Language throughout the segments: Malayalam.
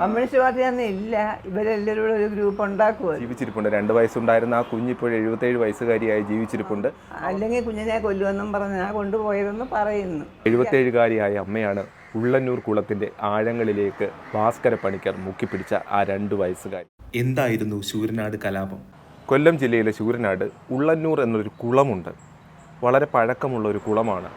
കമ്മ്യൂണിസ്റ്റ് പാർട്ടി അന്ന് ഇല്ല. ഇവരെല്ലാവരും കൂടെ ഒരു ഗ്രൂപ്പ് ഉണ്ടാക്കുക ജീവിച്ചിരിപ്പുണ്ട്. രണ്ട് വയസ്സുണ്ടായിരുന്ന ആ കുഞ്ഞ് ഇപ്പോൾ എഴുപത്തേഴ് വയസ്സുകാരിയായി ജീവിച്ചിരിപ്പുണ്ട്. അല്ലെങ്കിൽ കുഞ്ഞിനെ കൊല്ലുവെന്നും പറഞ്ഞ് ഞാൻ കൊണ്ടുപോയതെന്ന് പറയുന്നു. എഴുപത്തേഴുകാരിയായ അമ്മയാണ് ഉള്ളന്നൂർ കുളത്തിന്റെ ആഴങ്ങളിലേക്ക് ഭാസ്കര പണിക്കർ മുക്കിപ്പിടിച്ച ആ രണ്ട് വയസ്സുകാരി. എന്തായിരുന്നു ശൂരനാട് കലാപം? കൊല്ലം ജില്ലയിലെ ശൂരനാട് ഉള്ളന്നൂർ എന്നൊരു കുളമുണ്ട്. വളരെ പഴക്കമുള്ള ഒരു കുളമാണ്.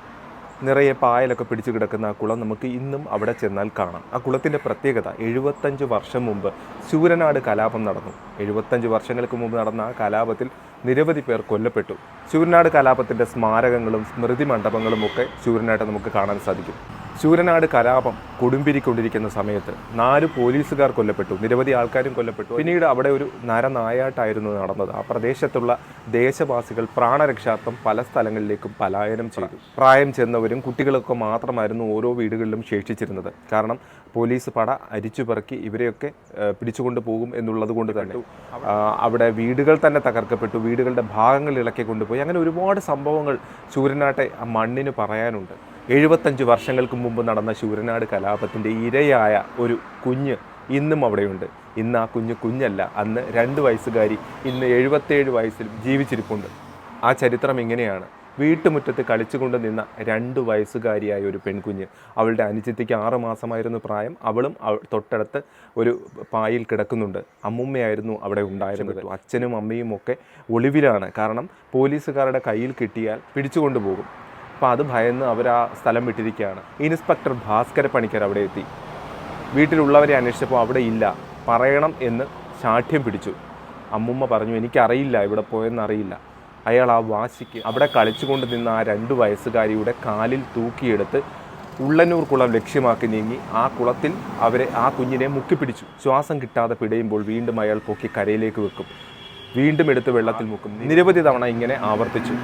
നിറയെ പായലൊക്കെ പിടിച്ചു കിടക്കുന്ന ആ കുളം നമുക്ക് ഇന്നും അവിടെ ചെന്നാൽ കാണാം. ആ കുളത്തിന്റെ പ്രത്യേകത എഴുപത്തഞ്ച് വർഷം മുമ്പ് ശൂരനാട് കലാപം നടന്നു. എഴുപത്തഞ്ച് വർഷങ്ങൾക്ക് മുമ്പ് നടന്ന ആ കലാപത്തിൽ നിരവധി പേർ കൊല്ലപ്പെട്ടു. ശൂരനാട് കലാപത്തിന്റെ സ്മാരകങ്ങളും സ്മൃതി മണ്ഡപങ്ങളും ഒക്കെ ശൂരനായിട്ട് നമുക്ക് കാണാൻ സാധിക്കും. ശൂരനാട് കലാപം കൊടുമ്പിരിക്കൊണ്ടിരിക്കുന്ന സമയത്ത് നാല് പോലീസുകാർ കൊല്ലപ്പെട്ടു. നിരവധി ആൾക്കാരും കൊല്ലപ്പെട്ടു. പിന്നീട് അവിടെ ഒരു നരനായാട്ടായിരുന്നു നടന്നത്. ആ പ്രദേശത്തുള്ള ദേശവാസികൾ പ്രാണരക്ഷാർത്ഥം പല സ്ഥലങ്ങളിലേക്കും പലായനം ചെയ്തു. പ്രായം ചെന്നവരും കുട്ടികളൊക്കെ മാത്രമായിരുന്നു ഓരോ വീടുകളിലും ശേഷിച്ചിരുന്നത്. കാരണം പോലീസ് പട അരിച്ചുപെറുക്കി ഇവരെയൊക്കെ പിടിച്ചുകൊണ്ട് പോകും എന്നുള്ളത് കൊണ്ട് തന്നെ. അവിടെ വീടുകൾ തന്നെ തകർക്കപ്പെട്ടു. വീടുകളുടെ ഭാഗങ്ങൾ ഇളക്കി കൊണ്ടുപോയി. അങ്ങനെ ഒരുപാട് സംഭവങ്ങൾ ശൂരനാട്ടെ ആ മണ്ണിന് പറയാനുണ്ട്. എഴുപത്തഞ്ച് വർഷങ്ങൾക്ക് മുമ്പ് നടന്ന ശൂരനാട് കലാപത്തിന്റെ ഇരയായ ഒരു കുഞ്ഞ് ഇന്നും അവിടെയുണ്ട്. ഇന്ന് ആ കുഞ്ഞ് കുഞ്ഞല്ല. അന്ന് രണ്ട് വയസ്സുകാരി ഇന്ന് എഴുപത്തേഴ് വയസ്സിൽ ജീവിച്ചിരിപ്പുണ്ട്. ആ ചരിത്രം ഇങ്ങനെയാണ്. വീട്ടുമുറ്റത്ത് കളിച്ചുകൊണ്ട് നിന്ന രണ്ട് വയസ്സുകാരിയായ ഒരു പെൺകുഞ്ഞ്. അവളുടെ അനുജത്തിക്ക് ആറ് മാസമായിരുന്നു പ്രായം. അവളും അവ- തൊട്ടടുത്ത് ഒരു പായിൽ കിടക്കുന്നുണ്ട്. അമ്മുമ്മയായിരുന്നു അവിടെ ഉണ്ടായിരുന്നത്. അച്ഛനും അമ്മയും ഒക്കെ ഒളിവിലാണ്. കാരണം പോലീസുകാരുടെ കയ്യിൽ കിട്ടിയാൽ പിടിച്ചുകൊണ്ടു പോകും അപ്പോൾ അത് ഭയന്ന് അവർ ആ സ്ഥലം വിട്ടിരിക്കുകയാണ് ഇൻസ്പെക്ടർ ഭാസ്കര പണിക്കർ അവിടെ എത്തി. വീട്ടിലുള്ളവരെ അന്വേഷിച്ചപ്പോൾ അവിടെ ഇല്ല. പറയണം എന്ന് ശാഠ്യം പിടിച്ചു. അമ്മുമ്മ പറഞ്ഞു എനിക്കറിയില്ല ഇവിടെ പോയെന്നറിയില്ല അയാൾ ആ വാശിക്ക് അവിടെ കളിച്ചുകൊണ്ട് നിന്ന ആ രണ്ട് വയസ്സുകാരിയുടെ കാലിൽ തൂക്കിയെടുത്ത് ഉള്ളന്നൂർ കുളം ലക്ഷ്യമാക്കി നീങ്ങി ആ കുളത്തിൽ അവരെ ആ കുഞ്ഞിനെ മുക്കിപ്പിടിച്ചു. ശ്വാസം കിട്ടാതെ പിടയുമ്പോൾ വീണ്ടും അയാൾ പൊക്കി കരയിലേക്ക് വെക്കും. വീണ്ടും എടുത്ത് വെള്ളത്തിൽ മുക്കും. നിരവധി തവണ ഇങ്ങനെ ആവർത്തിച്ചു.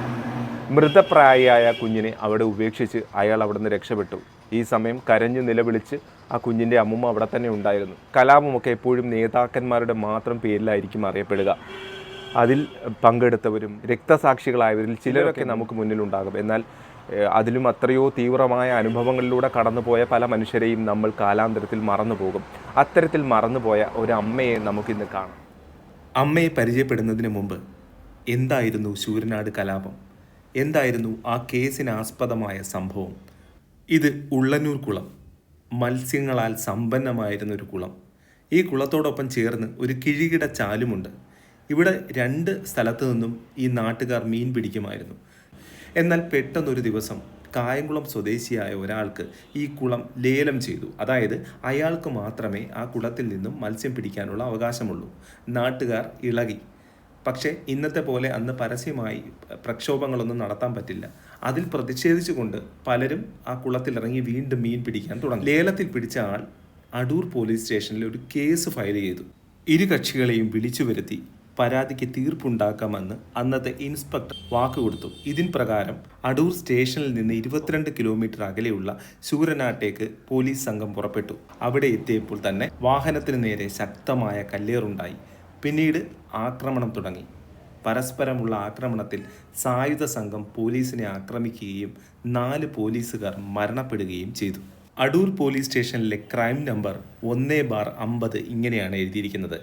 മൃതപ്രായിയായ കുഞ്ഞിനെ അവിടെ ഉപേക്ഷിച്ച് അയാൾ അവിടുന്ന് രക്ഷപ്പെട്ടു. ഈ സമയം കരഞ്ഞു നിലവിളിച്ച് ആ കുഞ്ഞിന്റെ അമ്മുമ്മ അവിടെ തന്നെ ഉണ്ടായിരുന്നു. കലാപമൊക്കെ എപ്പോഴും നേതാക്കന്മാരുടെ മാത്രം പേരിലായിരിക്കും അറിയപ്പെടുക. അതിൽ പങ്കെടുത്തവരും രക്തസാക്ഷികളായവരിൽ ചിലരൊക്കെ നമുക്ക് മുന്നിലുണ്ടാകും. എന്നാൽ അതിലും അത്രയോ തീവ്രമായ അനുഭവങ്ങളിലൂടെ കടന്നുപോയ പല മനുഷ്യരെയും നമ്മൾ കാലാന്തരത്തിൽ മറന്നു പോകും അത്തരത്തിൽ മറന്നുപോയ ഒരു അമ്മയെ നമുക്കിന്ന് കാണാം. അമ്മയെ പരിചയപ്പെടുന്നതിന് മുമ്പ് എന്തായിരുന്നു ശൂരനാട് കലാപം? എന്തായിരുന്നു ആ കേസിന് ആസ്പദമായ സംഭവം? ഇത് ഉള്ളന്നൂർ കുളം. മത്സ്യങ്ങളാൽ സമ്പന്നമായിരുന്ന ഒരു കുളം. ഈ കുളത്തോടൊപ്പം ചേർന്ന് ഒരു കിഴികിട ചാലുമുണ്ട്. ഇവിടെ രണ്ട് സ്ഥലത്തു നിന്നും ഈ നാട്ടുകാർ മീൻ പിടിക്കുമായിരുന്നു. എന്നാൽ പെട്ടെന്നൊരു ദിവസം കായംകുളം സ്വദേശിയായ ഒരാൾക്ക് ഈ കുളം ലേലം ചെയ്തു. അതായത് അയാൾക്ക് മാത്രമേ ആ കുളത്തിൽ നിന്നും മത്സ്യം പിടിക്കാനുള്ള അവകാശമുള്ളൂ. നാട്ടുകാർ ഇളകി. പക്ഷേ ഇന്നത്തെ പോലെ അന്ന് പരസ്യമായി പ്രക്ഷോഭങ്ങളൊന്നും നടത്താൻ പറ്റില്ല. അതിൽ പ്രതിഷേധിച്ചുകൊണ്ട് പലരും ആ കുളത്തിലിറങ്ങി വീണ്ടും മീൻ പിടിക്കാൻ തുടങ്ങി. ലേലത്തിൽ പിടിച്ച ആൾ അടൂർ പോലീസ് സ്റ്റേഷനിൽ ഒരു കേസ് ഫയൽ ചെയ്തു. ഇരു കക്ഷികളെയും വിളിച്ചു വരുത്തി പരാതിക്ക് തീർപ്പുണ്ടാക്കാമെന്ന് അന്നത്തെ ഇൻസ്പെക്ടർ വാക്കുകൊടുത്തു ഇതിൻ പ്രകാരം അടൂർ സ്റ്റേഷനിൽ നിന്ന് ഇരുപത്തിരണ്ട് കിലോമീറ്റർ അകലെയുള്ള ശൂരനാട്ടേക്ക് പോലീസ് സംഘം പുറപ്പെട്ടു. അവിടെ എത്തിയപ്പോൾ തന്നെ വാഹനത്തിന് നേരെ ശക്തമായ കല്ലേറുണ്ടായി. പിന്നീട് ആക്രമണം തുടങ്ങി. പരസ്പരമുള്ള ആക്രമണത്തിൽ സായുധ സംഘം പോലീസിനെ ആക്രമിക്കുകയും നാല് പോലീസുകാർ മരണപ്പെടുകയും ചെയ്തു. അടൂർ പോലീസ് സ്റ്റേഷനിലെ ക്രൈം നമ്പർ ഒന്നേ ബാർ അമ്പത് ഇങ്ങനെയാണ് എഴുതിയിരിക്കുന്നത്.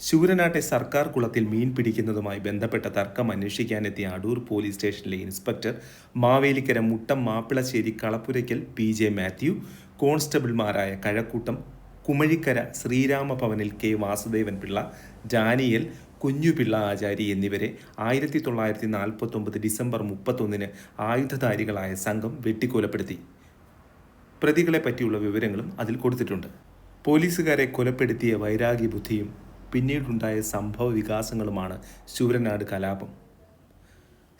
ശൂരനാട്ടെ സർക്കാർ കുളത്തിൽ മീൻ പിടിക്കുന്നതുമായി ബന്ധപ്പെട്ട തർക്കം അന്വേഷിക്കാനെത്തിയ അടൂർ പോലീസ് സ്റ്റേഷനിലെ inspector Mavelikkara Muttam Mappilassery Kalappurackal P J Mathew കോൺസ്റ്റബിൾമാരായ Kazhakkoottam Kumazhikkara ശ്രീരാമഭവനിൽ കെ വാസുദേവൻ പിള്ള ജാനിയൽ കുഞ്ഞുപിള്ള ആചാരി എന്നിവരെ ആയിരത്തി തൊള്ളായിരത്തി നാൽപ്പത്തൊമ്പത് ഡിസംബർ മുപ്പത്തൊന്നിന് ആയുധധാരികളായ സംഘം വെട്ടിക്കൊലപ്പെടുത്തി. പ്രതികളെ പറ്റിയുള്ള വിവരങ്ങളും അതിൽ കൊടുത്തിട്ടുണ്ട്. പോലീസുകാരെ കൊലപ്പെടുത്തിയ വൈരാഗ്യ ബുദ്ധിയും പിന്നീടുണ്ടായ സംഭവ വികാസങ്ങളുമാണ് ശൂരനാട് കലാപം.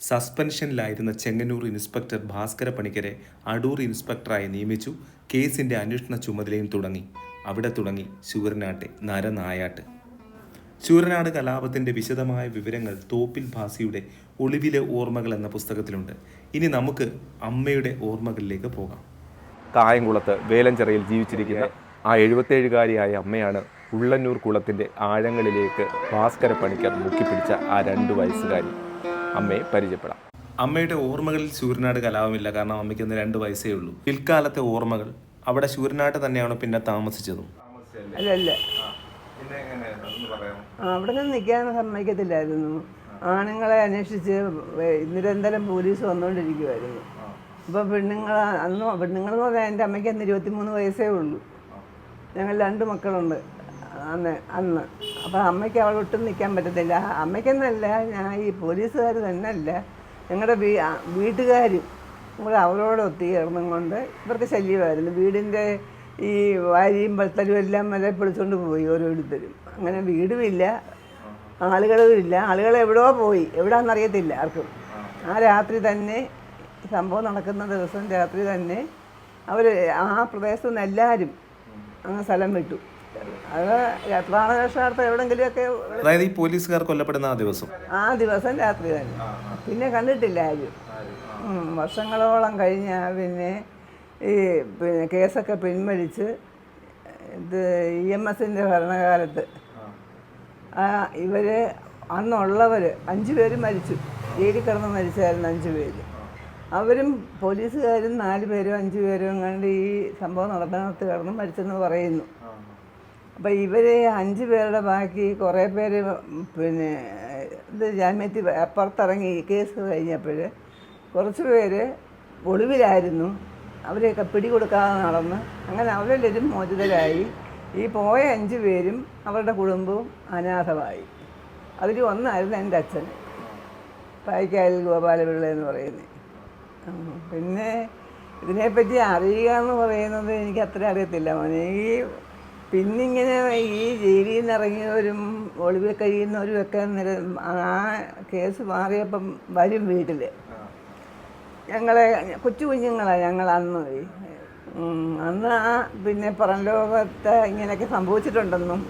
സസ്പെൻഷനിലായിരുന്ന ചെങ്ങന്നൂർ ഇൻസ്പെക്ടർ ഭാസ്കര പണിക്കരെ അടൂർ ഇൻസ്പെക്ടറായി നിയമിച്ചു കേസിന്റെ അന്വേഷണ ചുമതലയും തുടങ്ങി. അവിടെ തുടങ്ങി ശൂരനാട്ടെ നരനായാട്ട്. ശൂരനാട് കലാപത്തിന്റെ വിശദമായ വിവരങ്ങൾ തോപ്പിൽ ഭാസിയുടെ ഒളിവിലെ ഓർമ്മകൾ എന്ന പുസ്തകത്തിലുണ്ട്. ഇനി നമുക്ക് അമ്മയുടെ ഓർമ്മകളിലേക്ക് പോകാം. കായംകുളത്ത് വേലഞ്ചിറയിൽ ജീവിച്ചിരിക്കുന്ന ആ എഴുപത്തേഴുകാരിയായ അമ്മയാണ് ഉള്ളന്നൂർ കുളത്തിന്റെ ആഴങ്ങളിലേക്ക് ഭാസ്കര പണിക്കർ മുക്കിപ്പിടിച്ച ആ രണ്ട് വയസ്സുകാരി. അമ്മയെ പരിചയപ്പെടാം. അമ്മയുടെ ഓർമ്മകളിൽ ശൂരനാട് കലാപമില്ല. കാരണം അമ്മയ്ക്ക് ഒന്ന് രണ്ട് വയസ്സേ ഉള്ളൂ. പിൽക്കാലത്തെ ഓർമ്മകൾ അവിടെ ശൂരനാട്ട് തന്നെയാണ് പിന്നെ താമസിച്ചതും. അല്ല അവിടെ നിന്ന് നിൽക്കാൻ സമ്മതിക്കത്തില്ലായിരുന്നു. ആണുങ്ങളെ അന്വേഷിച്ച് നിരന്തരം പോലീസ് വന്നുകൊണ്ടിരിക്കുമായിരുന്നു അപ്പോൾ പെണ്ണുങ്ങൾ അന്ന് പെണ്ണുങ്ങളെന്ന് പറഞ്ഞാൽ എന്റെ അമ്മയ്ക്ക് അന്ന് ഇരുപത്തിമൂന്ന് വയസ്സേ ഉള്ളൂ. ഞങ്ങൾ രണ്ട് മക്കളുണ്ട് അന്ന് അന്ന്. അപ്പോൾ അമ്മയ്ക്ക് അവൾ ഒട്ടും നിൽക്കാൻ പറ്റത്തില്ല. അമ്മയ്ക്കെന്നല്ല ഞാൻ ഈ പോലീസുകാർ തന്നെ അല്ല ഞങ്ങളുടെ വീട്ടുകാരും കൂടെ അവരോട് ഒത്തുചേർന്നും കൊണ്ട് ഇവർക്ക് ശല്യമായിരുന്നു. വീടിന്റെ ഈ വാരിയും പത്തലും എല്ലാം വരെ പൊളിച്ചുകൊണ്ട് പോയി ഓരോരുത്തരും. അങ്ങനെ വീടുമില്ല ആളുകളും ഇല്ല. ആളുകൾ എവിടെയോ പോയി. എവിടാന്നറിയത്തില്ല ആർക്കും. ആ രാത്രി തന്നെ സംഭവം നടക്കുന്ന ദിവസം രാത്രി തന്നെ അവർ ആ പ്രദേശത്ത് നിന്ന് എല്ലാവരും അങ്ങ് സ്ഥലം വിട്ടു. അത് പ്രാണരക്ഷാർത്ഥം എവിടെങ്കിലുമൊക്കെ അതായത് ഈ പോലീസുകാർ കൊല്ലപ്പെടുന്ന ആ ദിവസം. ആ ദിവസം രാത്രി തന്നെ. പിന്നെ കണ്ടിട്ടില്ല ആരും. വർഷങ്ങളോളം കഴിഞ്ഞ പിന്നെ ഈ പിന്നെ കേസൊക്കെ പിൻവലിച്ച് ഇത് ഇ എം എസിന്റെ ഭരണകാലത്ത്. ഇവർ അന്നുള്ളവർ അഞ്ച് പേര് മരിച്ചു. ജയിലിൽ കിടന്ന് മരിച്ചായിരുന്നു അഞ്ച് പേര്. അവരും പോലീസുകാരും നാല് പേരും അഞ്ച് പേരും കണ്ട് ഈ സംഭവം നടന്നിടത്ത് കിടന്ന് മരിച്ചെന്ന് പറയുന്നു. അപ്പം ഇവർ അഞ്ച് പേരുടെ ബാക്കി കുറേ പേര് പിന്നെ ഇത് ജാമ്യത്തിൽ അപ്പുറത്തിറങ്ങി. കേസ് കഴിഞ്ഞപ്പോൾ കുറച്ച് പേര് ഒളിവിലായിരുന്നു. അവരെയൊക്കെ പിടികൊടുക്കാതെ നടന്ന് അങ്ങനെ അവരെല്ലാവരും മോചിതരായി. ഈ പോയ അഞ്ച് പേരും അവരുടെ കുടുംബവും അനാഥമായി. അതിൽ ഒന്നായിരുന്നു എന്റെ അച്ഛൻ. പായ്ക്കാലിൽ ഗോപാലപിള്ള എന്ന് പറയുന്നത്. പിന്നെ ഇതിനെപ്പറ്റി അറിയുക എന്ന് പറയുന്നത് എനിക്ക് അത്ര അറിയത്തില്ല മോനെ. ഈ പിന്നിങ്ങനെ ഈ ജയിലിൽ നിന്ന് ഇറങ്ങിയവരും ഒളിവിൽ കഴിയുന്നവരും ഒക്കെ ആ കേസ് മാറിയപ്പം വരും വീട്ടിൽ ഞങ്ങളെ കൊച്ചു കുഞ്ഞുങ്ങളാണ് ഞങ്ങൾ അന്ന്. അന്ന് ആ പിന്നെ പുറം ലോകത്ത് ഇങ്ങനെയൊക്കെ സംഭവിച്ചിട്ടുണ്ടെന്നും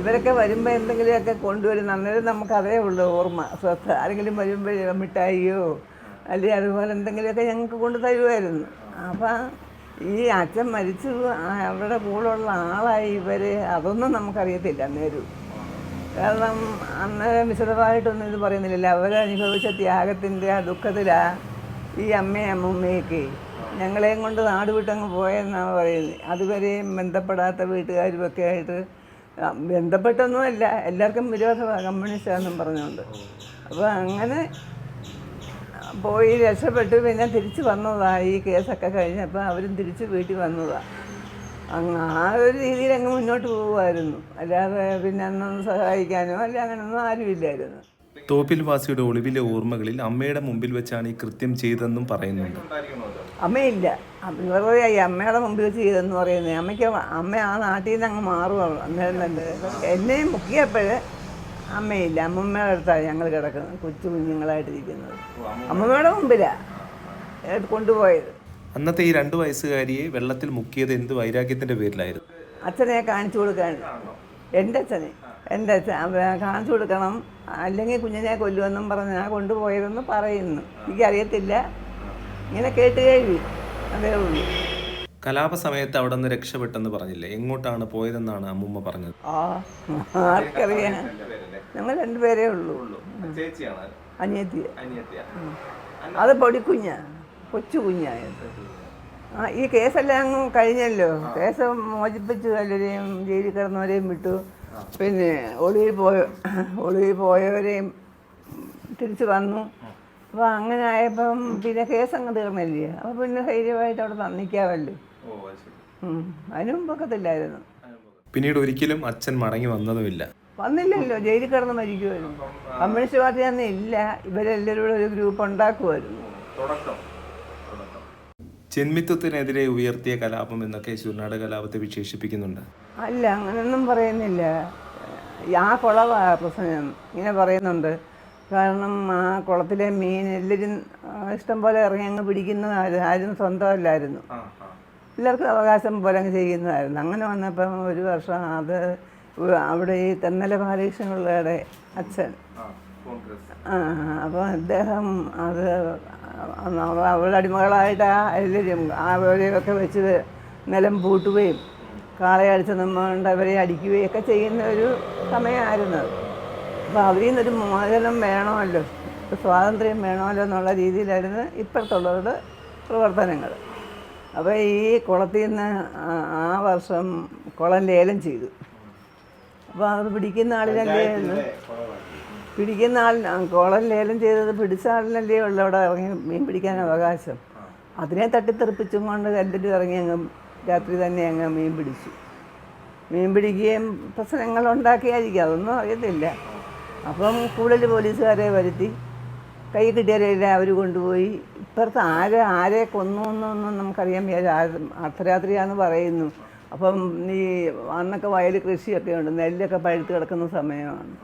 ഇവരൊക്കെ വരുമ്പോൾ എന്തെങ്കിലുമൊക്കെ കൊണ്ടുവരും. അന്നേരം നമുക്ക് അതേ ഉള്ളൂ ഓർമ്മ. സ്വത്ത് ആരെങ്കിലും വരുമ്പോൾ മിഠായിയോ അല്ലെങ്കിൽ അതുപോലെ എന്തെങ്കിലുമൊക്കെ ഞങ്ങൾക്ക് കൊണ്ട് തരുമായിരുന്നു അപ്പം ഈ അച്ഛൻ മരിച്ചു. അവരുടെ കൂടെയുള്ള ആളായി ഇവർ അതൊന്നും നമുക്കറിയത്തില്ല അന്നേരം. കാരണം അന്നേരം വിശദമായിട്ടൊന്നും ഇത് പറയുന്നില്ലല്ലോ അവരനുഭവിച്ച ത്യാഗത്തിന്റെ ആ ദുഃഖത്തിലാ ഈ അമ്മയും അമ്മൂമ്മയൊക്കെ ഞങ്ങളെയും കൊണ്ട് നാട് വിട്ടങ്ങ് പോയെന്നാണ് പറയുന്നത് അതുവരെയും ബന്ധപ്പെടാത്ത വീട്ടുകാരും ഒക്കെ ആയിട്ട് ബന്ധപ്പെട്ടൊന്നുമല്ല എല്ലാവർക്കും വിരോധമാണ് കമ്മ്യൂണിസ്റ്റാണെന്നും പറഞ്ഞുകൊണ്ട്. അപ്പോൾ അങ്ങനെ പോയി രക്ഷപ്പെട്ട് പിന്നെ തിരിച്ചു വന്നതാണ് ഈ കേസൊക്കെ കഴിഞ്ഞപ്പോൾ അവരും തിരിച്ച് വീട്ടിൽ വന്നതാണ് അങ്ങ് ആ ഒരു രീതിയിൽ അങ്ങ് മുന്നോട്ട് പോകുമായിരുന്നു അല്ലാതെ പിന്നെ അന്നൊന്നും സഹായിക്കാനോ അല്ല അങ്ങനെയൊന്നും ആരുമില്ലായിരുന്നു. തോപ്പിൽ വാസിയുടെ ഒളിവിലെ ഓർമ്മകളിൽ അമ്മയുടെ മുമ്പിൽ വെച്ചാണ് ഈ കൃത്യം ചെയ്തതെന്നും പറയുന്നുണ്ട്. അമ്മയില്ല. അമ്മ വെറുതെ അമ്മയുടെ മുമ്പിൽ വെച്ച് ചെയ്തെന്ന് പറയുന്നത്. അമ്മയ്ക്ക് അമ്മ ആ നാട്ടിൽ നിന്ന് അങ്ങ് മാറുകയുള്ളൂ അന്നേരം എന്നെയും മുക്കിയപ്പോഴ് അമ്മയില്ല. അമ്മമ്മയുടെ അടുത്താണ് ഞങ്ങൾ കിടക്കുന്നത്. കൊച്ചു കുഞ്ഞുങ്ങളായിട്ടിരിക്കുന്നത് അമ്മമ്മയുടെ മുമ്പിലാണ് കൊണ്ടുപോയത്. അന്നത്തെ ഈ രണ്ട് വയസ്സുകാരിയെ വെള്ളത്തിൽ മുക്കിയത് എന്ത് വൈരാഗ്യത്തിന്റെ പേരിലായിരുന്നു? അച്ഛനെ കാണിച്ചു കൊടുക്കാൻ എന്റെ അച്ഛനെ. എന്റെ കാണിച്ചു കൊടുക്കണം. അല്ലെങ്കിൽ കുഞ്ഞിനെ കൊല്ലുമെന്നും പറഞ്ഞ് ഞാൻ കൊണ്ടുപോയതെന്ന് പറയുന്നു. എനിക്കറിയത്തില്ല. ഇങ്ങനെ കേട്ട് കഴിവി അതേ ഉള്ളൂ. കലാപ സമയത്ത് അവിടെ നിന്ന് രക്ഷപ്പെട്ടെന്ന് പറഞ്ഞില്ലേ? എങ്ങോട്ടാണ് പോയതെന്നാണ് അമ്മുമ്മ പറഞ്ഞത്. ആ ആർക്കറിയാം. ഞങ്ങൾ രണ്ടുപേരേ ഉള്ളൂ. അനിയത്തിയ. അത് പൊടിക്കുഞ്ഞ. കൊച്ചു കുഞ്ഞായത് ആ ഈ കേസെല്ലാം അങ്ങ് കഴിഞ്ഞല്ലോ കേസ് മോചിപ്പിച്ചു എല്ലാവരെയും ജയിലിൽ കിടന്നവരെയും വിട്ടു. പിന്നെ ഒളിവിൽ പോയ ഒളിവിൽ പോയവരെയും തിരിച്ചു വന്നു. അപ്പോൾ അങ്ങനെ ആയപ്പം പിന്നെ കേസ് അങ്ങ് തീർന്നില്ലേ? അപ്പോൾ പിന്നെ ധൈര്യമായിട്ട് അവിടെ നിൽക്കാമല്ലോ. അതിന് മുമ്പൊക്കത്തില്ലായിരുന്നു പിന്നീട് ഒരിക്കലും അച്ഛൻ മടങ്ങി വന്നതുമില്ല. വന്നില്ലല്ലോ ജയിലിൽ കിടന്ന് മരിക്കുമായിരുന്നു കമ്മ്യൂണിസ്റ്റ് പാർട്ടി അന്ന് ഇല്ല. ഇവരെല്ലാവരും കൂടെ ഒരു ഗ്രൂപ്പ് ഉണ്ടാക്കുമായിരുന്നു ചെന്മിത്വത്തിനെതിരെ ജന്മിത്വത്തിനെതിരെ ഉയർത്തിയ കലാപം എന്നൊക്കെ ശുർനാട് കലാപത്തെ വിശേഷിപ്പിക്കുന്നുണ്ട്. അല്ല അങ്ങനെയൊന്നും പറയുന്നില്ല. ആ കുളവാ പ്രശ്നം. ഇങ്ങനെ പറയുന്നുണ്ട്. കാരണം ആ കുളത്തിലെ മീൻ എല്ലാവരും ഇഷ്ടംപോലെ ഇഷ്ടം പോലെ ഇറങ്ങി അങ്ങ് പിടിക്കുന്ന ആരും സ്വന്തമല്ലായിരുന്നു. ആ ആ. എല്ലാവർക്കും അവകാശം പോലെ അങ്ങ് ചെയ്യുന്നതായിരുന്നു. അങ്ങനെ വന്നപ്പം ഒരു വർഷം അത് അവിടെ ഈ തെന്നല ബാലകൃഷ്ണപിള്ളയുടെ അച്ഛൻ. ആ അപ്പോൾ അദ്ദേഹം അത് അവ- അവളുടെ അടിമകളായിട്ട് ആ എല്ലാവരും അവരെയൊക്കെ വെച്ച് നിലം പൂട്ടുകയും കാളയടിച്ച് നമ്മണ്ട് അവരെ അടിക്കുകയും ചെയ്യുന്ന ഒരു സമയമായിരുന്നു. അപ്പോൾ അവരിൽ നിന്നൊരു മോചനം വേണമല്ലോ സ്വാതന്ത്ര്യം വേണമല്ലോ എന്നുള്ള രീതിയിലായിരുന്നു ഇപ്പോഴത്തുള്ളവരുടെ പ്രവർത്തനങ്ങൾ. അപ്പോൾ ഈ കുളത്തിൽ നിന്ന് ആ- വർഷം കുളം ലേലം ചെയ്തു. അപ്പോൾ അത് പിടിക്കുന്ന ആളിനല്ലേ പിടിക്കുന്ന ആളിന് കുളം ലേലം ചെയ്തത് പിടിച്ച ആളിനല്ലേ ഉള്ളവിടെ ഇറങ്ങി മീൻ പിടിക്കാൻ അവകാശം. അതിനെ തട്ടിത്തെറിപ്പിച്ചും കൊണ്ട് കല്ലിൽ ഇറങ്ങി അങ്ങ് രാത്രി തന്നെ അങ്ങ് മീൻ പിടിച്ചു. മീൻ പിടിക്കുകയും പ്രശ്നങ്ങൾ ഉണ്ടാക്കിയായിരിക്കും അതൊന്നും അറിയത്തില്ല. അപ്പം കൂടുതൽ പോലീസുകാരെ വരുത്തി. കൈ കിട്ടിയവരെല്ലാം അവർ കൊണ്ടുപോയി. ഇപ്പുറത്ത് ആരെ ആരെ കൊന്നു എന്നൊന്നും നമുക്കറിയാൻ അർദ്ധരാത്രിയാന്ന് പറയുന്നു. അപ്പം ഈ അന്നൊക്കെ വയൽ കൃഷിയൊക്കെ ഉണ്ട്. നെല്ലൊക്കെ പഴുത്ത് കിടക്കുന്ന സമയമാണ്.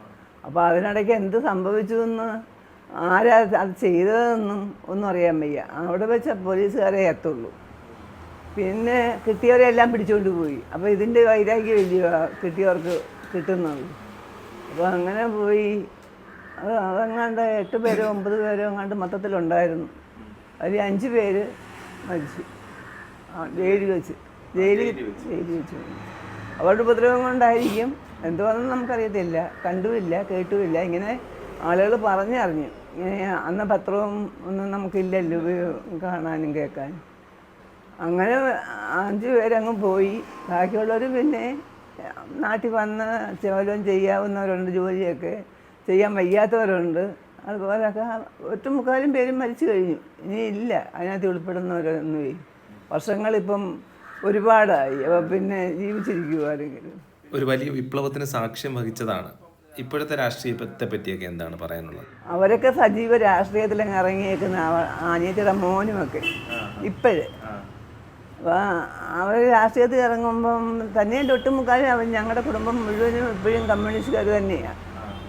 അപ്പോൾ അതിനിടയ്ക്ക് എന്ത് സംഭവിച്ചു എന്ന് ആരാ അത് ചെയ്തതെന്നും ഒന്നും അറിയാൻ വയ്യ. അവിടെ വെച്ച പോലീസുകാരെ എത്തുള്ളൂ. പിന്നെ കിട്ടിയവരെല്ലാം പിടിച്ചുകൊണ്ട് പോയി. അപ്പോൾ ഇതിന്റെ വൈരാഗ്യം ഇല്ലയോ കിട്ടിയവർക്ക് കിട്ടുന്നത്? അപ്പോൾ അങ്ങനെ പോയി. അത് അതങ്ങാണ്ട് എട്ട് പേരോ ഒമ്പത് പേരോ അങ്ങാണ്ട് മൊത്തത്തിലുണ്ടായിരുന്നു. അതിൽ അഞ്ച് പേര് മരിച്ചു. ആ ജയിലിൽ വെച്ച്. ജയിലിൽ ജയിലിൽ വെച്ച്. അവരുടെ ഉപദ്രവം കൊണ്ടായിരിക്കും. എന്തുവാണെന്ന് നമുക്കറിയത്തില്ല. കണ്ടുമില്ല കേട്ടുമില്ല. ഇങ്ങനെ ആളുകൾ പറഞ്ഞറിഞ്ഞു. ഇങ്ങനെ അന്ന് പത്രവും ഒന്നും നമുക്കില്ലല്ലോ കാണാനും കേൾക്കാനും. അങ്ങനെ അഞ്ച് പേരങ്ങ് പോയി. ബാക്കിയുള്ളവർ പിന്നെ നാട്ടിൽ വന്ന് വല്ലതും ചെയ്യാവുന്നവരുണ്ട് ജോലിയൊക്കെ ചെയ്യാൻ വയ്യാത്തവരുണ്ട്. അതുപോലൊക്കെ ഒറ്റമുക്കാലും പേരും മരിച്ചു കഴിഞ്ഞു. ഇനി ഇല്ല അതിനകത്ത് ഉൾപ്പെടുന്നവരൊന്നുമേ വർഷങ്ങളിപ്പം ഒരുപാടായി. അപ്പോൾ പിന്നെ ജീവിച്ചിരിക്കുമോ ആരെങ്കിലും? ഒരു വലിയ വിപ്ലവത്തിന് സാക്ഷ്യം വഹിച്ചതാണ്. ഇപ്പോഴത്തെ രാഷ്ട്രീയത്തെ പറ്റിയൊക്കെ എന്താണ് പറയാനുള്ളത്? അവരൊക്കെ സജീവ രാഷ്ട്രീയത്തിലങ്ങ് ഇറങ്ങിയേക്കുന്ന അനിയത്തിയുടെ മോനുമൊക്കെ. ഇപ്പോഴ്. അപ്പോൾ അവർ രാഷ്ട്രീയത്തിൽ ഇറങ്ങുമ്പം തന്നെയല്ല തൊട്ടുമുക്കാലും അവർ ഞങ്ങളുടെ കുടുംബം മുഴുവനും ഇപ്പോഴും കമ്മ്യൂണിസ്റ്റുകാർ തന്നെയാണ്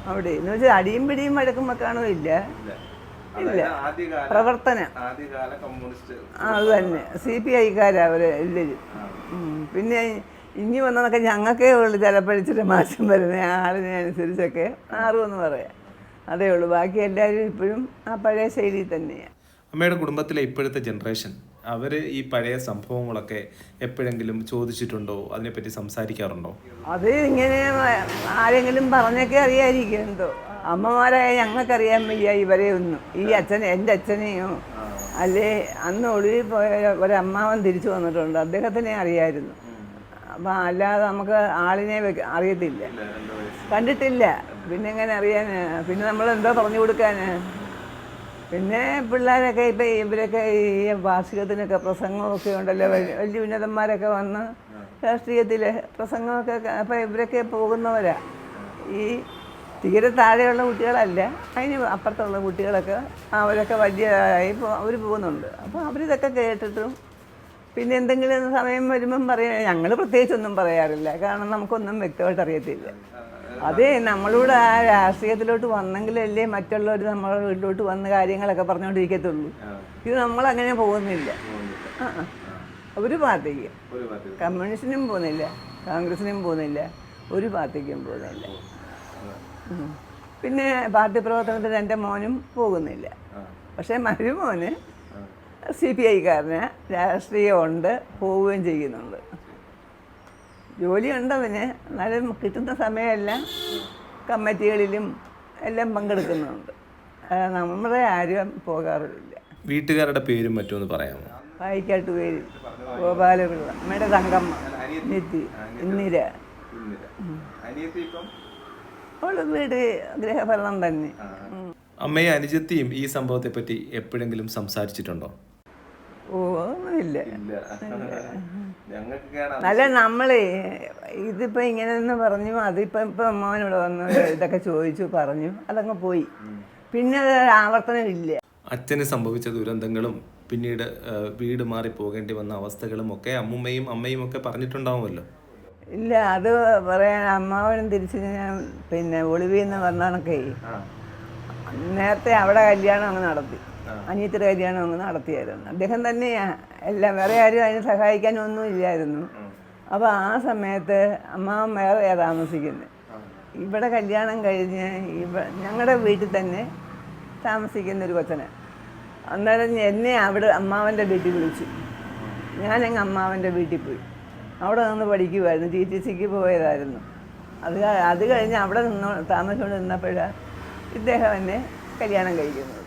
അവിടെ. എന്ന് വെച്ചാൽ അടിയും പിടിയും വഴക്കും വെക്കാണോ ഇല്ല. ഇല്ല. പ്രവർത്തനം. അത് തന്നെ. സി പി ഐക്കാരാണ് അവർ എല്ലാവരും പിന്നെ ഇനി വന്നതൊക്കെ ഞങ്ങൾക്കേ ഉള്ളൂ ചിലപ്പോൾ ഇച്ചിരി മാറ്റം വരുന്നത്. ആളിനെ അനുസരിച്ചൊക്കെ മാറുമെന്ന് പറയാം. അതേ ഉള്ളൂ. ബാക്കി എല്ലാവരും ഇപ്പോഴും ആ പഴയ ശൈലിയിൽ തന്നെയാണ് അമ്മയുടെ കുടുംബത്തിലെ ഇപ്പോഴത്തെ ജനറേഷൻ അവർ ഈ പഴയ സംഭവങ്ങളൊക്കെ എപ്പോഴെങ്കിലും ചോദിച്ചിട്ടുണ്ടോ? അതിനെപ്പറ്റി സംസാരിക്കാറുണ്ടോ? അത് ഇങ്ങനെ ആരെങ്കിലും പറഞ്ഞൊക്കെ അറിയാതിരിക്കും എന്തോ. അമ്മമാരായ ഞങ്ങൾക്കറിയാൻ വയ്യ ഇവരെ ഒന്നും. ഈ അച്ഛൻ എന്റെ അച്ഛനെയോ? അല്ലേ? അന്ന് ഒളിവിൽ പോയ ഒരമ്മാവൻ തിരിച്ചു വന്നിട്ടുണ്ട്. അദ്ദേഹത്തിനെ അറിയായിരുന്നു. അപ്പം അല്ലാതെ നമുക്ക് ആളിനെ അറിയത്തില്ല. കണ്ടിട്ടില്ല. പിന്നെ എങ്ങനെ അറിയാൻ പിന്നെ നമ്മൾ എന്താ പറഞ്ഞു കൊടുക്കാൻ പിന്നെ പിള്ളേരൊക്കെ ഇപ്പം ഇവരൊക്കെ ഈ വാർഷികത്തിനൊക്കെ പ്രസംഗമൊക്കെ ഉണ്ടല്ലോ. വലിയ വലിയ ഉന്നതന്മാരൊക്കെ വന്ന് രാഷ്ട്രീയത്തിൽ പ്രസംഗമൊക്കെ അപ്പം ഇവരൊക്കെ പോകുന്നവരാ. ഈ തീരെ താഴെയുള്ള കുട്ടികളല്ല അതിന് അപ്പുറത്തുള്ള കുട്ടികളൊക്കെ അവരൊക്കെ വലിയതായി അവർ പോകുന്നുണ്ട്. അപ്പോൾ അവരിതൊക്കെ കേട്ടിട്ടും പിന്നെ എന്തെങ്കിലും സമയം വരുമ്പം പറയാം ഞങ്ങൾ പ്രത്യേകിച്ചൊന്നും പറയാറില്ല. കാരണം നമുക്കൊന്നും വ്യക്തമായിട്ട് അറിയത്തില്ല. അതെ നമ്മളൂടെ ആ രാഷ്ട്രീയത്തിലോട്ട് വന്നെങ്കിലല്ലേ മറ്റുള്ളവർ നമ്മളെ വീട്ടിലോട്ട് വന്ന് കാര്യങ്ങളൊക്കെ പറഞ്ഞുകൊണ്ടിരിക്കത്തുള്ളൂ ഇത് നമ്മളങ്ങനെ പോകുന്നില്ല. ആ ആ. ഒരു പാർട്ടിക്കും. കമ്മ്യൂണിസ്റ്റിനും പോകുന്നില്ല കോൺഗ്രസിനും പോകുന്നില്ല ഒരു പാർട്ടിക്കും പോകുന്നില്ല. പിന്നെ പാർട്ടി പ്രവർത്തനത്തിന് എന്റെ മോനും പോകുന്നില്ല. പക്ഷേ മരുമോന് സി പി ഐക്കാരന് രാഷ്ട്രീയമുണ്ട് പോവുകയും ചെയ്യുന്നുണ്ട്. ജോലിയുണ്ട് അവന് എന്നാലും കിട്ടുന്ന സമയമെല്ലാം കമ്മിറ്റികളിലും എല്ലാം പങ്കെടുക്കുന്നുണ്ട്. നമ്മുടെ ആരും പോകാറില്ല. വീട്ടുകാരുടെ പേരും മറ്റുമെന്ന് പറയാമോ? വായിക്കാട്ട് പേര് ഗോപാലപിള്ള അമ്മയുടെ തങ്കമ്മ നിത്തി ഇന്ദിര. അവൾ വീട് ഗ്രഹഫലം തന്നെ. അമ്മയെ അനുജത്തിയും ഈ സംഭവത്തെ പറ്റി എപ്പോഴെങ്കിലും സംസാരിച്ചിട്ടുണ്ടോ? ഓ ഒന്നുമില്ല അല്ല നമ്മളേ ഇതിപ്പോ ഇങ്ങനെയെന്ന് പറഞ്ഞു അതിപ്പോ ഇപ്പൊ അമ്മാവനോട് വന്ന് ഇതൊക്കെ ചോദിച്ചു പറഞ്ഞു അതങ്ങ് പോയി. പിന്നെ ആവർത്തനമില്ല. ആവർത്തനം ഇല്ല അച്ഛന് സംഭവിച്ച ദുരന്തങ്ങളും പിന്നീട് വീട് മാറി പോകേണ്ടി വന്ന അവസ്ഥകളും ഒക്കെ അമ്മുമ്മയും അമ്മയും ഒക്കെ പറഞ്ഞിട്ടുണ്ടാവുമല്ലോ. ഇല്ല അത് പറയാൻ അമ്മാവനും തിരിച്ച് ഞാൻ പിന്നെ ഒളിവിൽ നിന്ന് വന്നതൊക്കെ നേരത്തെ അവിടെ കല്യാണം അങ്ങ് നടത്തി. അനിയത്തിയുടെ കല്യാണം അങ്ങ് നടത്തിയായിരുന്നു. അദ്ദേഹം തന്നെയാ എല്ലാം വേറെ ആരും അതിനെ സഹായിക്കാനൊന്നും ഇല്ലായിരുന്നു. അപ്പോൾ ആ സമയത്ത് അമ്മാവൻ വേറെ താമസിക്കുന്നത് ഇവിടെ കല്യാണം കഴിഞ്ഞ് ഇവ ഞങ്ങളുടെ വീട്ടിൽ തന്നെ താമസിക്കുന്ന ഒരു കൊച്ചനെ. അന്നേരം എന്നെ അവിടെ അമ്മാവന്റെ വീട്ടിൽ വിളിച്ചു. ഞാനങ്ങ് അമ്മാവന്റെ വീട്ടിൽ പോയി. അവിടെ നിന്ന് പഠിക്കുമായിരുന്നു ടി ടി സിക്ക് പോയതായിരുന്നു. അത് അത് കഴിഞ്ഞ് അവിടെ നിന്ന് താമസിച്ചുകൊണ്ട് നിന്നപ്പോഴാണ് ഇദ്ദേഹം എന്നെ കല്യാണം കഴിക്കുന്നത്.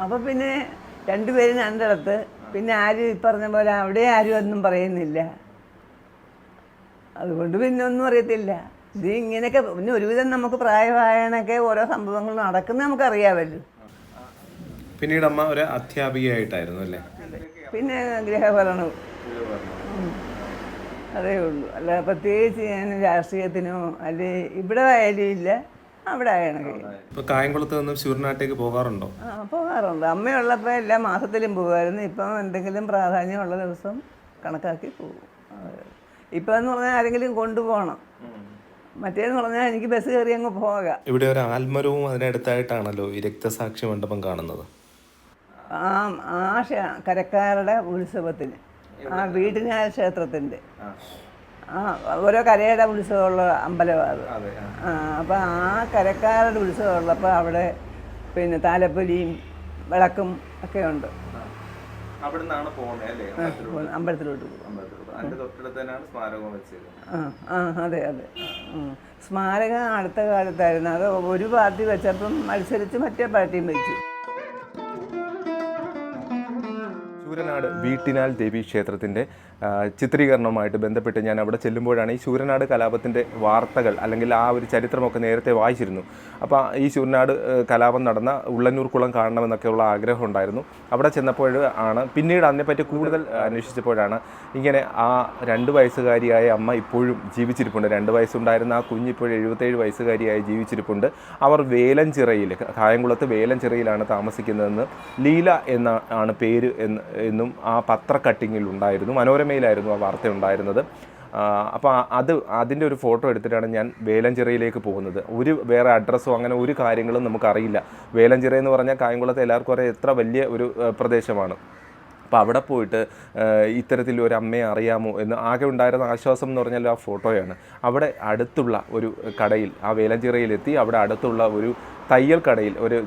അപ്പോൾ പിന്നെ രണ്ടുപേരും രണ്ടിടത്ത്. പിന്നെ ആരും ഈ പറഞ്ഞ പോലെ അവിടെ ആരും ഒന്നും പറയുന്നില്ല. അതുകൊണ്ട് പിന്നെ ഒന്നും അറിയത്തില്ല. ഇത് ഇങ്ങനെയൊക്കെ പിന്നെ ഒരുവിധം നമുക്ക് പ്രായമായണൊക്കെ ഓരോ സംഭവങ്ങൾ നടക്കുന്നത് നമുക്കറിയാമല്ലോ. പിന്നീട് അമ്മ ഒരു അധ്യാപികയായിട്ടായിരുന്നു അല്ലേ? പിന്നെ ഗൃഹഭരണവും അതേ ഉള്ളൂ. അല്ല പ്രത്യേകിച്ച് ഞാൻ രാഷ്ട്രീയത്തിനോ അല്ലെ ഇവിടെ ആയാലും ഇല്ല. അവിടെ ആയണക്കെ ഇപ്പൊ കായംകുളത്ത് നിന്നും ശൂരനാട്ടേക്ക് പോകാറുണ്ടോ? ആ പോകാറുണ്ട്. അമ്മയുള്ളപ്പോൾ എല്ലാ മാസത്തിലും പോകുമായിരുന്നു ഇപ്പം എന്തെങ്കിലും പ്രാധാന്യമുള്ള ദിവസം കണക്കാക്കി പോകും. ഇപ്പം എന്ന് പറഞ്ഞാൽ ആരെങ്കിലും കൊണ്ടുപോകണം. മറ്റേന്ന് പറഞ്ഞാൽ എനിക്ക് ബസ് കയറി അങ്ങ് പോകാം. ഇവിടെ ഒരു ആൽമരവും അതിനടുത്തായിട്ടാണല്ലോ ഈ രക്തസാക്ഷി മണ്ഡപം കാണുന്നത്. ആ ആ കരക്കാരുടെ ഉത്സവത്തിന്. ആ വീട്ടിനായ ക്ഷേത്രത്തിന്റെ ഓരോ കരയുടെ ഉത്സവമുള്ള അമ്പലമാണ് അത്. ആ. അപ്പം ആ കരക്കാരുടെ ഉത്സവമുള്ളപ്പോൾ അവിടെ പിന്നെ താലപ്പൊലിയും വിളക്കും ഒക്കെ ഉണ്ട്. പോകുന്നത് അമ്പലത്തിലോട്ട്. അതെ അതെ. സ്മാരകം അടുത്ത കാലത്തായിരുന്നു. അത് ഒരു പാർട്ടി വെച്ചപ്പം മത്സരിച്ച് മറ്റേ പാർട്ടിയും വെച്ചു. ശൂരനാട് വീട്ടിനാൽ ദേവി ക്ഷേത്രത്തിന്റെ ചിത്രീകരണവുമായിട്ട് ബന്ധപ്പെട്ട് ഞാൻ അവിടെ ചെല്ലുമ്പോഴാണ് ഈ ശൂരനാട് കലാപത്തിന്റെ വാർത്തകൾ അല്ലെങ്കിൽ ആ ഒരു ചരിത്രമൊക്കെ നേരത്തെ വായിച്ചിരുന്നു. അപ്പോൾ ഈ ശൂരനാട് കലാപം നടന്ന ഉള്ളന്നൂർ കുളം കാണണമെന്നൊക്കെയുള്ള ആഗ്രഹം ഉണ്ടായിരുന്നു. അവിടെ ചെന്നപ്പോൾ ആണ് പിന്നീട് അതിനെപ്പറ്റി കൂടുതൽ അന്വേഷിച്ചപ്പോഴാണ് ഇങ്ങനെ ആ രണ്ട് വയസ്സുകാരിയായ അമ്മ ഇപ്പോഴും ജീവിച്ചിരിപ്പുണ്ട്. രണ്ട് വയസ്സുണ്ടായിരുന്ന ആ കുഞ്ഞ് ഇപ്പോഴും എഴുപത്തേഴ് വയസ്സുകാരിയായി ജീവിച്ചിരിപ്പുണ്ട്. അവർ വേലഞ്ചിറയിൽ കായംകുളത്ത് വേലഞ്ചിറയിലാണ് താമസിക്കുന്നതെന്ന് ലീല എന്ന ആണ് പേര് എന്ന് എന്നും ആ പത്ര കട്ടിങ്ങിൽ ഉണ്ടായിരുന്നു. മനോരമയിലായിരുന്നു ആ വാർത്ത ഉണ്ടായിരുന്നത്. അപ്പോൾ അത് അതിന്റെ ഒരു ഫോട്ടോ എടുത്തിട്ടാണ് ഞാൻ വേലഞ്ചിറയിലേക്ക് പോകുന്നത്. ഒരു വേറെ അഡ്രസ്സോ അങ്ങനെ ഒരു കാര്യങ്ങളും നമുക്കറിയില്ല. വേലഞ്ചിറ എന്ന് പറഞ്ഞാൽ കായംകുളത്ത് എല്ലാവർക്കും അറിയാം എത്ര വലിയ ഒരു പ്രദേശമാണ്. അപ്പോൾ അവിടെ പോയിട്ട് ഇത്തരത്തിൽ ഒരു അമ്മയെ അറിയാമോ എന്ന് ആകെ ഉണ്ടായിരുന്ന ആശ്വാസം എന്ന് പറഞ്ഞാൽ ആ ഫോട്ടോയാണ് അവിടെ അടുത്തുള്ള ഒരു കടയിൽ ആ വേലഞ്ചിറയിലെത്തി അവിടെ അടുത്തുള്ള ഒരു തയ്യൽ കടയിൽ ഒരു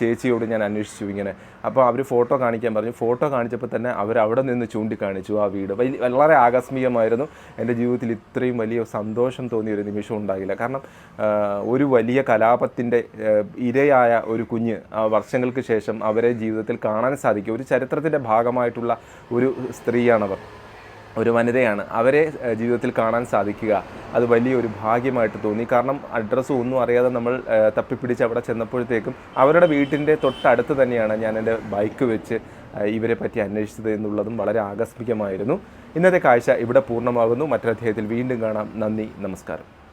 ചേച്ചിയോട് ഞാൻ അന്വേഷിച്ചു ഇങ്ങനെ. അപ്പോൾ അവർ ഫോട്ടോ കാണിക്കാൻ പറഞ്ഞു. ഫോട്ടോ കാണിച്ചപ്പോൾ തന്നെ അവർ അവിടെ നിന്ന് ചൂണ്ടിക്കാണിച്ചു ആ വീട്. വളരെ ആകസ്മികമായിരുന്നു. എന്റെ ജീവിതത്തിൽ ഇത്രയും വലിയ സന്തോഷം തോന്നിയ ഒരു നിമിഷം ഉണ്ടാകില്ല കാരണം ഒരു വലിയ കലാപത്തിന്റെ ഇരയായ ഒരു കുഞ്ഞ് ആ, വർഷങ്ങൾക്ക് ശേഷം അവരെ ജീവിതത്തിൽ കാണാൻ സാധിക്കും. ഒരു ചരിത്രത്തിന്റെ ഭാഗമായിട്ടുള്ള ഒരു സ്ത്രീയാണവർ. ഒരു വനിതയാണ് അവരെ ജീവിതത്തിൽ കാണാൻ സാധിക്കുക. അത് വലിയൊരു ഭാഗ്യമായിട്ട് തോന്നി. കാരണം അഡ്രസ്സും ഒന്നും അറിയാതെ നമ്മൾ തപ്പിപ്പിടിച്ച് അവിടെ ചെന്നപ്പോഴത്തേക്കും അവരുടെ വീട്ടിന്റെ തൊട്ടടുത്ത് തന്നെയാണ് ഞാൻ എന്റെ ബൈക്ക് വെച്ച് ഇവരെ പറ്റി അന്വേഷിച്ചത് എന്നുള്ളതും വളരെ ആകസ്മികമായിരുന്നു. ഇന്നത്തെ കാഴ്ച ഇവിടെ പൂർണമാകുന്നു. മറ്റൊരധ്യായത്തിൽ വീണ്ടും കാണാം. നന്ദി. നമസ്കാരം.